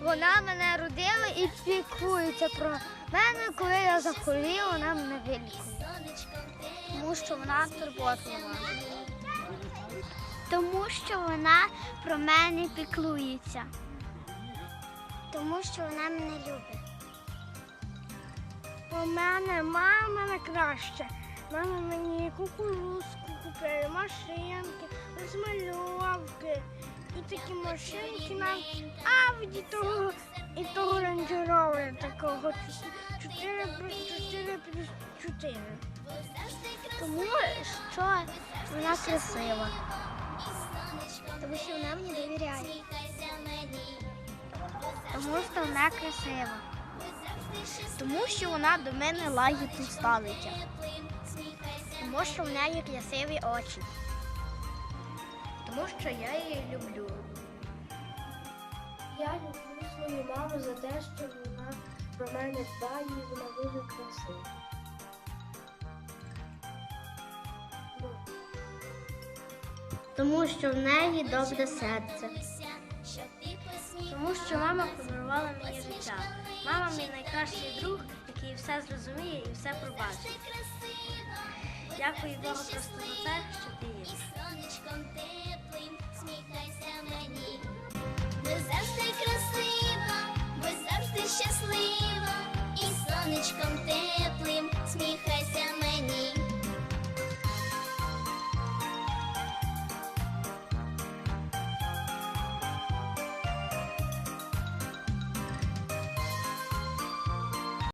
вона мене родила і піклується про мене, коли я захворіла, вона мене вилікує. Тому що вона турботлива. Тому що вона про мене піклується. Тому що вона мене любить. У мене мама найкраща. Мама мені кукурузку купила, машинки, такі машинки нам Авді того і того рейнджеровера такого 4 плюс 4 плюс 4. Тому що вона красива. Тому що вона мені довіряє. Тому що вона красива. Тому що вона до мене лагідно ставиться. Тому що в неї красиві очі. Тому що я її люблю. Я люблю свою маму за те, що вона про мене дбає і вона дуже красива. Тому що в неї добре серце. Тому що мама подарувала мені життя. Мама мій найкращий друг, який все зрозуміє і все пробачить. Дякую Богу просто за те, що ти є. Сонечком